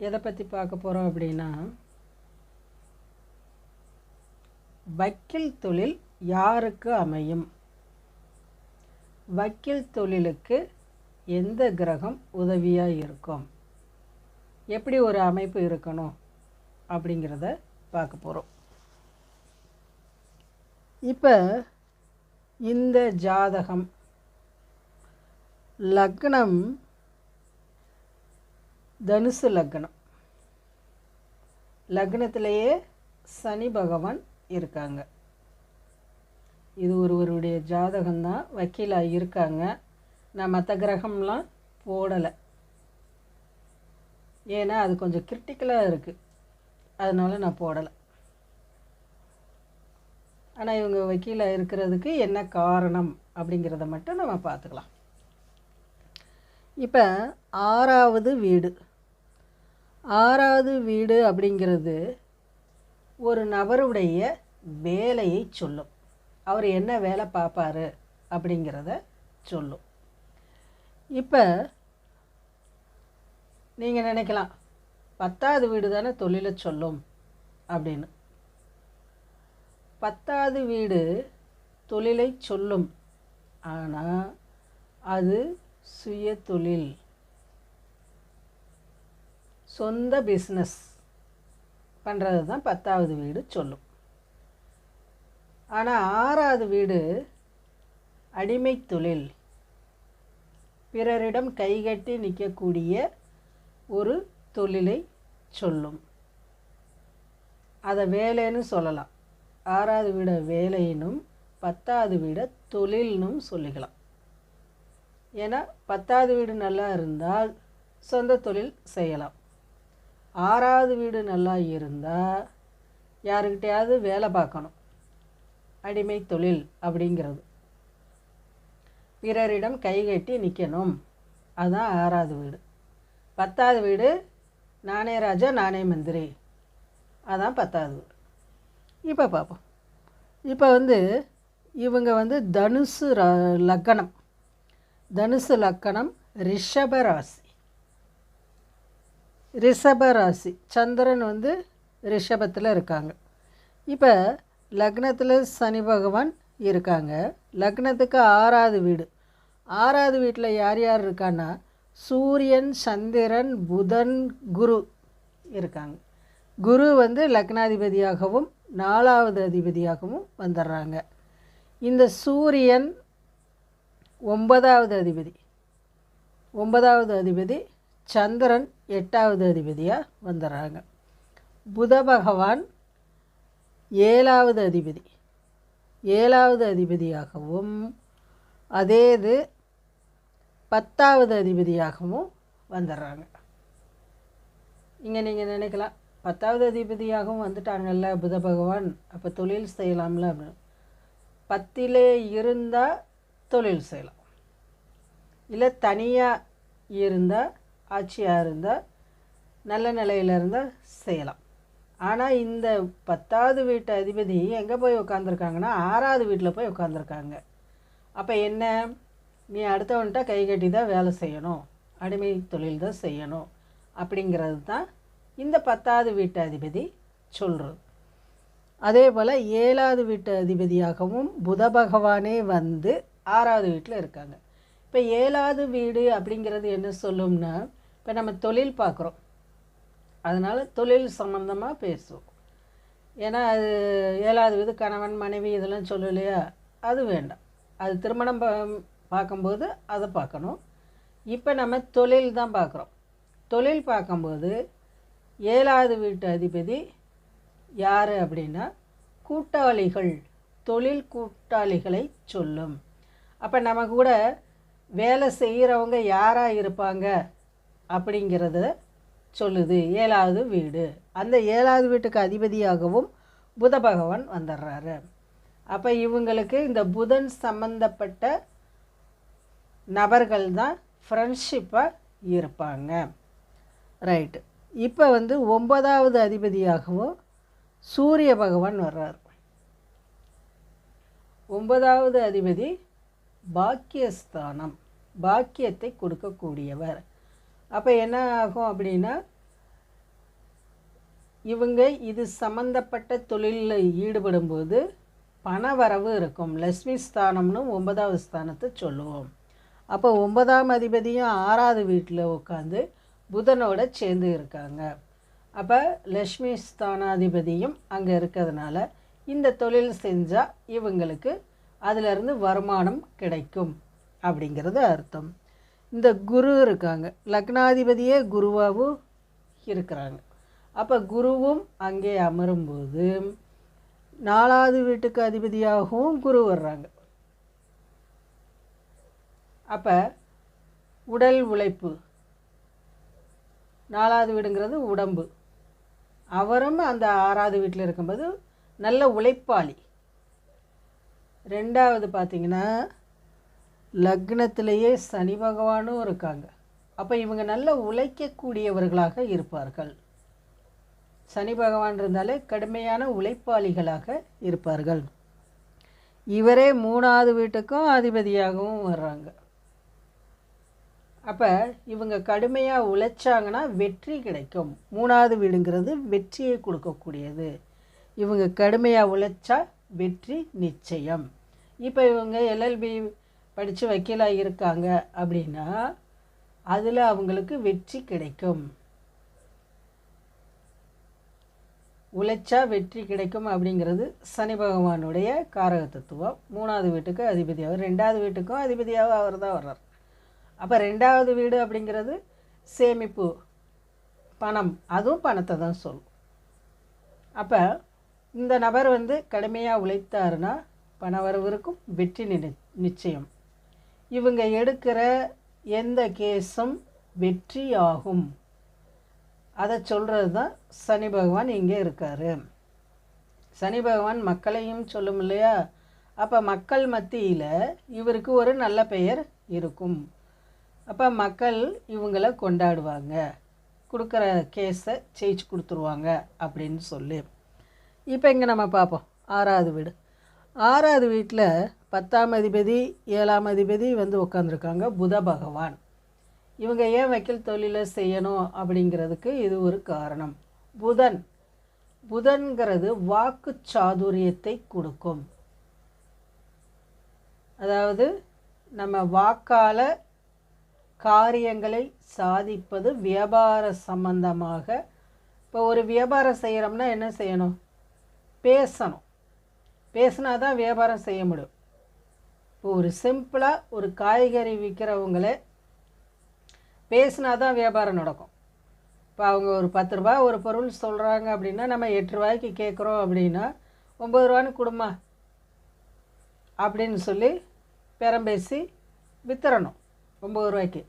எதை பற்றி பார்க்க போகிறோம் அப்படின்னா வக்கீல் தொழில் யாருக்கு அமையும்? வக்கீல் தொழிலுக்கு எந்த கிரகம் உதவியாக இருக்கும்? எப்படி ஒரு அமைப்பு இருக்கணும் அப்படிங்கிறத பார்க்க போகிறோம் இப்போ இந்த ஜாதகம் லக்னம் தனுசு லக்னம். லக்னத்திலேயே சனி பகவான் இருக்காங்க. இது ஒருவருடைய ஜாதகம்தான் வக்கீலாக இருக்காங்க. நான் மற்ற கிரகம்லாம் போடலை. ஏன்னா அது கொஞ்சம் கிரிட்டிக்கலாக இருக்குது அதனால் நான் போடலை. ஆனால் இவங்க வக்கீலாக இருக்கிறதுக்கு என்ன காரணம் அப்படிங்கிறத மட்டும் நம்ம பார்த்துக்கலாம். இப்போ ஆறாவது வீடு. ஆறாவது வீடு அப்படிங்கிறது ஒரு நபருடைய வேலையை சொல்லும். அவர் என்ன வேலை பார்ப்பாரு அப்படிங்கிறத சொல்லும். இப்போ நீங்கள் நினைக்கலாம் பத்தாவது வீடு தானே தொழிலை சொல்லும் அப்படின்னு. பத்தாவது வீடு தொழிலை சொல்லும் ஆனால் அது சுய தொழில். சொந்த பிஸ்னஸ் பண்ணுறது தான் பத்தாவது வீடு சொல்லும். ஆனால் ஆறாவது வீடு அடிமை தொழில். பிறரிடம் கைகட்டி நிற்கக்கூடிய ஒரு தொழிலை சொல்லும். அதை வேலைன்னு சொல்லலாம். ஆறாவது வீட வேலையினும் பத்தாவது வீட தொழில்னும் சொல்லிக்கலாம். ஏன்னா பத்தாவது வீடு நல்லா இருந்தால் சொந்த தொழில் செய்யலாம். ஆறாவது வீடு நல்லா இருந்தால் யாருக்கிட்டையாவது வேலை பார்க்கணும். அடிமை தொழில் அப்படிங்கிறது. பிறரிடம் கைகட்டி நிற்கணும் அதுதான் ஆறாவது வீடு. பத்தாவது வீடு நானே ராஜா நானே மந்திரி. அதான் பத்தாவது வீடு. இப்போ பார்ப்போம் இப்போ வந்து இவங்க வந்து தனுசு ர லக்கணம். தனுசு லக்கணம் ரிஷப ராசி. ரிஷப ராசி சந்திரன் வந்து ரிஷபத்தில் இருக்காங்க. இப்போ லக்னத்தில் சனி பகவான் இருக்காங்க. லக்னத்துக்கு ஆறாவது வீடு. ஆறாவது வீட்டில் யார் யார் இருக்கான்னா சூரியன் சந்திரன் புதன் குரு இருக்காங்க. குரு வந்து லக்னாதிபதியாகவும் நாலாவது அதிபதியாகவும் வந்துடுறாங்க இந்த சூரியன் ஒன்பதாவது அதிபதி. ஒன்பதாவது அதிபதி சந்திரன் எட்டாவது அதிபதியாக வந்துடுறாங்க புத பகவான் ஏழாவது அதிபதி. ஏழாவது அதிபதியாகவும் அதே இது பத்தாவது அதிபதியாகவும் வந்துடுறாங்க இங்கே நீங்கள் நினைக்கலாம் பத்தாவது அதிபதியாகவும் வந்துட்டாங்கல்ல புத பகவான் அப்போ தொழில் செய்யலாம்ல அப்படின்னு. பத்திலே இருந்தால் தொழில் செய்யலாம். இல்லை தனியாக இருந்தால் ஆட்சியாக இருந்தால் நல்ல நிலையில் இருந்தால் செய்யலாம். ஆனால் இந்த பத்தாவது வீட்டு அதிபதி எங்கே போய் உட்காந்துருக்காங்கன்னா ஆறாவது வீட்டில் போய் உட்காந்துருக்காங்க அப்போ என்ன? நீ அடுத்தவன்ட்ட கை கட்டி தான் வேலை செய்யணும். அடிமை தொழில் தான் செய்யணும். அப்படிங்கிறது தான் இந்த பத்தாவது வீட்டு அதிபதி சொல்கிறது அதே போல் ஏழாவது வீட்டு அதிபதியாகவும் புத பகவானே வந்து ஆறாவது வீட்டில் இருக்காங்க. இப்போ ஏழாவது வீடு அப்படிங்கிறது என்ன சொல்லும்னா இப்போ நம்ம தொழில் பார்க்குறோம் அதனால் தொழில் சம்மந்தமாக பேசுவோம். ஏன்னா அது ஏழாவது வீடு கணவன் மனைவி இதெல்லாம் சொல்லலையா அது வேண்டாம். அது திருமணம் பா பார்க்கும்போது அதை பார்க்கணும். இப்போ நம்ம தொழில் தான் பார்க்குறோம் தொழில் பார்க்கும்போது ஏழாவது வீட்டு அதிபதி யார் அப்படின்னா கூட்டாளிகள் தொழில் கூட்டாளிகளை சொல்லும். அப்போ நம்ம கூட வேலை செய்கிறவங்க யாராக இருப்பாங்க அப்படிங்கிறத சொல்லுது. ஏழாவது வீடு. அந்த ஏழாவது வீட்டுக்கு அதிபதியாகவும் புத பகவான் வந்துடுறாரு. அப்போ இவங்களுக்கு இந்த புதன் சம்பந்தப்பட்ட நபர்கள் தான் ஃப்ரெண்ட்ஷிப்பாக இருப்பாங்க. ரைட்டு இப்போ வந்து ஒன்பதாவது அதிபதியாகவும் சூரிய பகவான் வர்றார். ஒன்பதாவது அதிபதி பாக்கியஸ்தானம் பாக்கியத்தை கொடுக்கக்கூடியவர். அப்போ என்ன ஆகும் அப்படின்னா இவங்க இது சம்மந்தப்பட்ட தொழிலில் ஈடுபடும்போது பணவரவு இருக்கும். லக்ஷ்மி ஸ்தானம்னு ஒன்பதாவது ஸ்தானத்தை சொல்லுவோம். அப்போ ஒன்பதாம் அதிபதியும் ஆறாவது வீட்டில் உட்காந்து புதனோட சேர்ந்து இருக்காங்க. அப்போ லக்ஷ்மி ஸ்தானாதிபதியும் அங்கே இருக்கிறதுனால இந்த தொழில் செஞ்சால் இவங்களுக்கு அதிலிருந்து வருமானம் கிடைக்கும் அப்படிங்கிறது அர்த்தம். இந்த குரு இருக்காங்க. லக்னாதிபதியே குருவாகவும் இருக்கிறாங்க. அப்போ குருவும் அங்கே அமரும்போது நாலாவது வீட்டுக்கு அதிபதியாகவும் குரு வர்றாங்க. அப்போ உடல் உழைப்பு நாலாவது வீடுங்கிறது உடம்பு. அவரும் அந்த ஆறாவது வீட்டில் இருக்கும்போது நல்ல உழைப்பாளி. ரெண்டாவது பார்த்திங்கன்னா லக்னத்திலேயே சனி பகவானும் இருக்காங்க. அப்போ இவங்க நல்ல உழைக்கக்கூடியவர்களாக இருப்பார்கள். சனி பகவான் இருந்தாலே கடுமையான உழைப்பாளிகளாக இருப்பார்கள். இவரே மூணாவது வீட்டுக்கும் அதிபதியாகவும் வர்றாங்க. அப்போ இவங்க கடுமையாக உழைச்சாங்கன்னா வெற்றி கிடைக்கும். மூணாவது வீடுங்கிறது வெற்றியை கொடுக்கக்கூடியது. இவங்க கடுமையாக உழைச்சா வெற்றி நிச்சயம். இப்போ இவங்க எல்எல்பி படித்து வக்கீலாக இருக்காங்க அப்படின்னா அதில் அவங்களுக்கு வெற்றி கிடைக்கும். உழைச்சா வெற்றி கிடைக்கும் அப்படிங்கிறது சனி பகவானுடைய காரக தத்துவம் மூணாவது வீட்டுக்கு அதிபதியாக ரெண்டாவது வீட்டுக்கும் அதிபதியாக அவர் தான் வர்றார். அப்போ ரெண்டாவது வீடு அப்படிங்கிறது சேமிப்பு பணம் அதுவும் பணத்தை தான் சொல்லும். அப்போ இந்த நபர் வந்து கடுமையாக உழைத்தாருன்னா பணவரவு இருக்கும் வெற்றி நினை நிச்சயம். இவங்க எடுக்கிற எந்த கேஸும் வெற்றி ஆகும். அதை சொல்கிறது தான் சனி பகவான் இங்கே இருக்கார். சனி பகவான் மக்களையும் சொல்லும் இல்லையா? அப்போ மக்கள் மத்தியில் இவருக்கு ஒரு நல்ல பெயர் இருக்கும். அப்போ மக்கள் இவங்கள கொண்டாடுவாங்க. கொடுக்குற கேஸை ஜெயிச்சு கொடுத்துருவாங்க அப்படின்னு சொல்லி. இப்போ இங்கே நம்ம பார்ப்போம் ஆறாவது வீடு. ஆறாவது வீட்டில் பத்தாம் அதிபதி ஏழாம் அதிபதி வந்து உட்காந்துருக்காங்க புத பகவான். இவங்க ஏன் வக்கீல் தொழிலை செய்யணும் அப்படிங்கிறதுக்கு இது ஒரு காரணம். புதன். புதன்கிறது வாக்கு சாதுரியத்தை கொடுக்கும். அதாவது நம்ம வாக்கால் காரியங்களை சாதிப்பது வியாபார சம்பந்தமாக. இப்போ ஒரு வியாபாரம் செய்கிறோம்னா என்ன செய்யணும்? பேசணும். பேசினா தான் வியாபாரம் செய்ய முடியும். இப்போ ஒரு சிம்பிளாக ஒரு காய்கறி விற்கிறவங்களே பேசினா தான் வியாபாரம் நடக்கும். இப்போ அவங்க ஒரு பத்து ரூபா ஒரு பொருள் சொல்கிறாங்க அப்படின்னா நம்ம எட்டு ரூபாய்க்கு கேட்குறோம் அப்படின்னா ஒம்பது ரூபான்னு கொடுமா அப்படின்னு சொல்லி பேரம்பேசி விற்றுறணும் வித்துறணும் ஒம்பது ரூபாய்க்கு.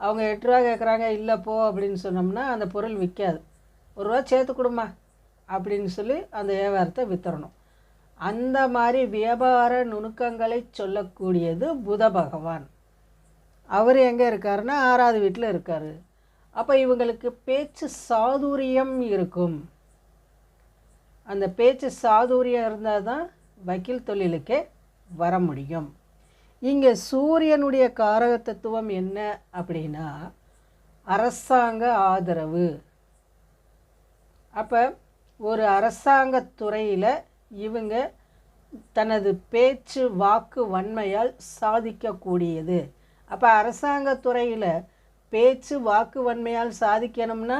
அவங்க எட்டு ரூபா கேட்குறாங்க இல்லை போ அப்படின்னு சொன்னோம்னா அந்த பொருள் விற்காது. ஒரு ரூபா சேர்த்து கொடுமா அப்படின்னு சொல்லி அந்த வியாபாரத்தை வித்துறணும் அந்த மாதிரி வியாபார நுணுக்கங்களை சொல்லக்கூடியது புத பகவான். அவர் எங்கே இருக்காருன்னா ஆறாவது வீட்டில் இருக்கார். அப்போ இவங்களுக்கு பேச்சு சாதுரியம் இருக்கும். அந்த பேச்சு சாதுரியம் இருந்தால் தான் வக்கீல் தொழிலுக்கே வர முடியும். இங்கே சூரியனுடைய காரக தத்துவம் என்ன அப்படின்னா அரசாங்க ஆதரவு. அப்போ ஒரு அரசாங்க துறையில் இவங்க தனது பேச்சு வாக்கு வன்மையால் சாதிக்கக்கூடியது. அப்போ அரசாங்க துறையில் பேச்சு வாக்கு வன்மையால் சாதிக்கணும்னா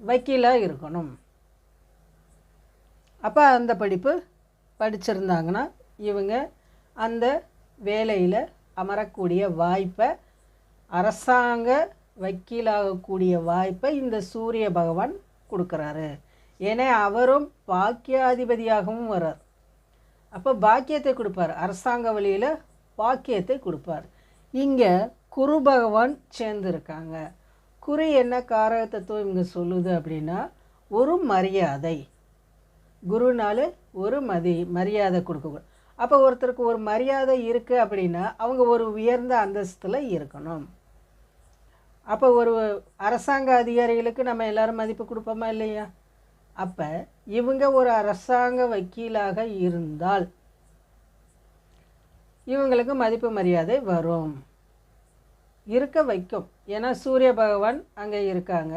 வக்கீலாக இருக்கணும். அப்போ அந்த படிப்பு படிச்சிருந்தாங்கன்னா இவங்க அந்த வேலையில் அமரக்கூடிய வாய்ப்பை அரசாங்க வக்கீலாகக்கூடிய வாய்ப்பை இந்த சூரிய பகவான் கொடுக்குறாரு. ஏன்னா அவரும் பாக்கியாதிபதியாகவும் வர்றார். அப்போ பாக்கியத்தை கொடுப்பார். அரசாங்க வழியில் பாக்கியத்தை கொடுப்பார். இங்கே குரு பகவான் சேர்ந்துருக்காங்க. குரு என்ன காரக தத்துவம் இங்கே சொல்லுது அப்படின்னா ஒரு மரியாதை. குருனால ஒரு மதி மரியாதை கொடுக்கக்கூடாது அப்போ ஒருத்தருக்கு ஒரு மரியாதை இருக்குது அப்படின்னா அவங்க ஒரு உயர்ந்த அந்தஸ்தில் இருக்கணும். அப்போ ஒரு அரசாங்க அதிகாரிகளுக்கு நம்ம எல்லாரும் மதிப்பு கொடுப்போமா இல்லையா? அப்போ இவங்க ஒரு அரசாங்க வக்கீலாக இருந்தால் இவங்களுக்கு மதிப்பு மரியாதை வரும். இருக்க வைக்கும். ஏன்னா சூரிய பகவான் அங்கே இருக்காங்க.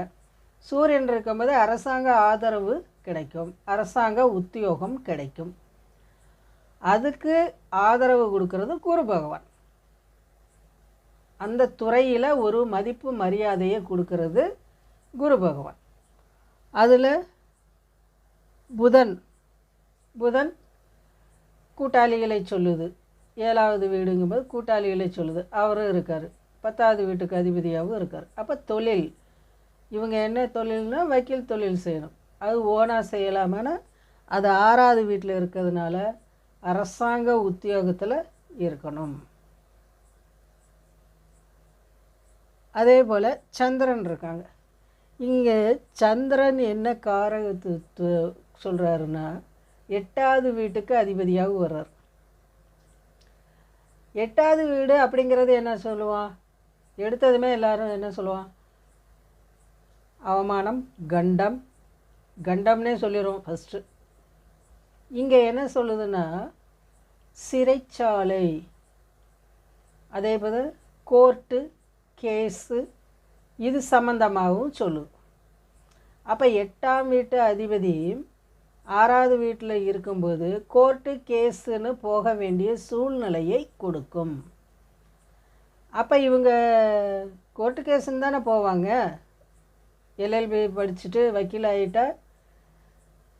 சூரியன் இருக்கும்போது அரசாங்க ஆதரவு கிடைக்கும். அரசாங்க உத்தியோகம் கிடைக்கும். அதுக்கு ஆதரவு கொடுக்கறது குரு பகவான். அந்த துறையில் ஒரு மதிப்பு மரியாதையை கொடுக்கறது குரு பகவான். அதில் புதன். புதன் கூட்டாளிகளை சொல்லுது. ஏழாவது வீடுங்கும்போது கூட்டாளிகளை சொல்லுது. அவரும் இருக்கார். பத்தாவது வீட்டுக்கு அதிபதியாகவும் இருக்கார். அப்போ தொழில். இவங்க என்ன தொழில்னா வக்கீல் தொழில் செய்யணும். அது ஓனாக செய்யலாமான்னா அது ஆறாவது வீட்டில் இருக்கிறதுனால அரசாங்க உத்தியோகத்தில் இருக்கணும். அதே போல் சந்திரன் இருக்காங்க. இங்கே சந்திரன் என்ன காரகத்து சொல்கிறாருன்னா எட்டாவது வீட்டுக்கு அதிபதியாக வர்றார். எட்டாவது வீடு அப்படிங்கிறது என்ன சொல்லுவான்? எடுத்ததுமே எல்லாரும் என்ன சொல்லுவான்? அவமானம் கண்டம். கண்டம்னே சொல்லிடுவோம் ஃபஸ்ட்டு இங்கே என்ன சொல்லுதுன்னா சிறைச்சாலை. அதே போல் கோர்ட்டு கேஸு இது சம்மந்தமாகவும் சொல்லுது. அப்போ எட்டாம் வீட்டு அதிபதி ஆறாவது வீட்டில் இருக்கும்போது கோர்ட்டு கேஸுன்னு போக வேண்டிய சூழ்நிலையை கொடுக்கும். அப்போ இவங்க கோர்ட்டு கேஸுன்னு தானே போவாங்க? எல்எல்பி படிச்சுட்டு வக்கீல் ஆகிட்டா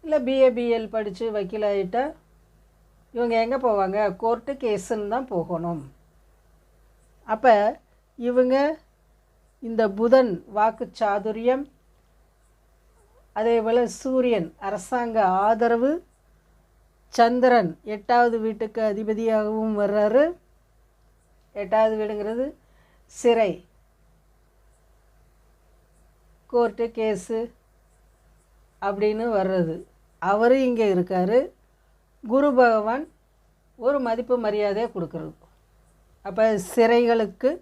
இல்லை பிஏபிஎல் படித்து வக்கீல் ஆகிட்டா இவங்க எங்கே போவாங்க? கோர்ட்டு கேஸுன்னு தான் போகணும். அப்போ இவங்க இந்த புதன் வாக்கு சாதுரியம் அதே போல் சூரியன் அரசாங்க ஆதரவு. சந்திரன் எட்டாவது வீட்டுக்கு அதிபதியாகவும் வர்றாரு. எட்டாவது வீடுங்கிறது சிறை. கோர்ட்டு கேஸு அப்படின்னு வர்றது. அவர் இங்கே இருக்கார். குரு பகவான் ஒரு மதிப்பு மரியாதையை கொடுக்குறது அப்போ சிறைகளுக்கு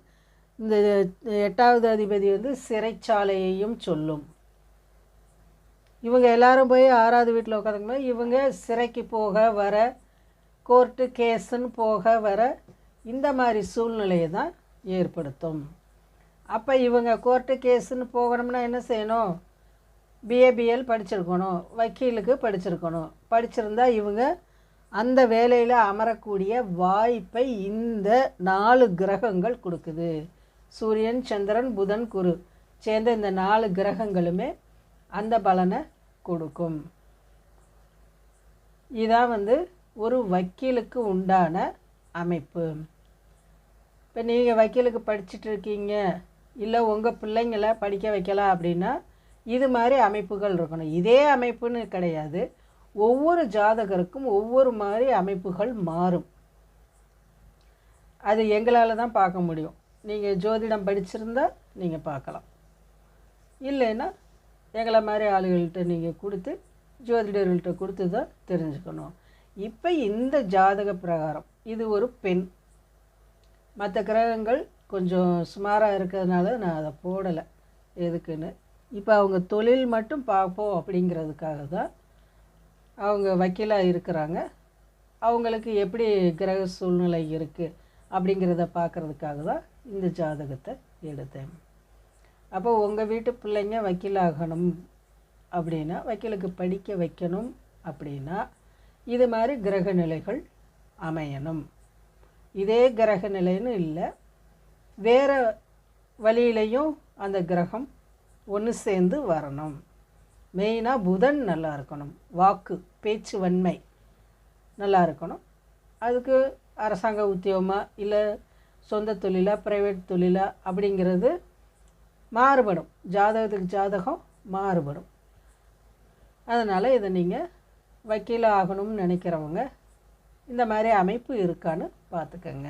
இந்த எட்டாவது அதிபதி வந்து சிறைச்சாலையையும் சொல்லும். இவங்க எல்லாரும் போய் ஆறாவது வீட்டில் உட்காந்துக்கணும் இவங்க சிறைக்கு போக வர கோர்ட்டு கேஸுன்னு போக வர இந்த மாதிரி சூழ்நிலையை தான் ஏற்படுத்தும். அப்போ இவங்க கோர்ட்டு கேஸுன்னு போகணும்னா என்ன செய்யணும்? பிஏபிஎல் படிச்சிருக்கணும். வக்கீலுக்கு படிச்சிருக்கணும். படிச்சிருந்தா இவங்க அந்த வேலையில் அமரக்கூடிய வாய்ப்பை இந்த நாலு கிரகங்கள் கொடுக்குது. சூரியன் சந்திரன் புதன் குரு சேர்ந்த இந்த நாலு கிரகங்களுமே அந்த பலனை கொடுக்கும். இதான் வந்து ஒரு வக்கீலுக்கு உண்டான அமைப்பு. இப்போ நீங்கள் வக்கீலுக்கு படிச்சுட்டு இருக்கீங்க. இல்லை உங்கள் பிள்ளைங்களை படிக்க வைக்கலாம் அப்படின்னா இது மாதிரி அமைப்புகள் இருக்கணும். இதே அமைப்புன்னு கிடையாது. ஒவ்வொரு ஜாதகருக்கும் ஒவ்வொரு மாதிரி அமைப்புகள் மாறும். அது எங்களால் தான் பார்க்க முடியும். நீங்கள் ஜோதிடம் படிச்சிருந்தா நீங்கள் பார்க்கலாம். இல்லைன்னா எங்களை மாதிரி ஆளுகள்கிட்ட நீங்கள் கொடுத்து ஜோதிடர்கள்ட்ட கொடுத்து தான் தெரிஞ்சுக்கணும். இப்போ இந்த ஜாதக பிரகாரம் இது ஒரு பெண். மற்ற கிரகங்கள் கொஞ்சம் சுமாராக இருக்கிறதுனால நான் அதை போடலை. எதுக்குன்னு? இப்போ அவங்க தொழில் மட்டும் பார்ப்போம் அப்படிங்கிறதுக்காக தான் அவங்க வக்கீலாக இருக்கிறாங்க. அவங்களுக்கு எப்படி கிரக சூழ்நிலை இருக்குது அப்படிங்கிறத பார்க்குறதுக்காக தான் இந்த ஜாதகத்தை எடுத்தேன். அப்போ உங்கள் வீட்டு பிள்ளைங்க வக்கீலாகணும் அப்படின்னா வக்கீலுக்கு படிக்க வைக்கணும் அப்படின்னா இது மாதிரி கிரக நிலைகள் அமையணும். இதே கிரக நிலைன்னு இல்லை வேறு வழியிலையும் அந்த கிரகம் ஒன்று சேர்ந்து வரணும். மெயினாக புதன் நல்லா இருக்கணும். வாக்கு பேச்சு வன்மை நல்லா இருக்கணும். அதுக்கு அரசாங்க உத்தியோகமாக இல்லை சொந்த தொழிலாக ப்ரைவேட் தொழிலா அப்படிங்கிறது மாறுபடும். ஜாதகத்துக்கு ஜாதகம் மாறுபடும். அதனால் இதை நீங்கள் வக்கீல் ஆகணும்னு நினைக்கிறவங்க இந்த மாதிரி அமைப்பு இருக்கான்னு பார்த்துக்கங்க.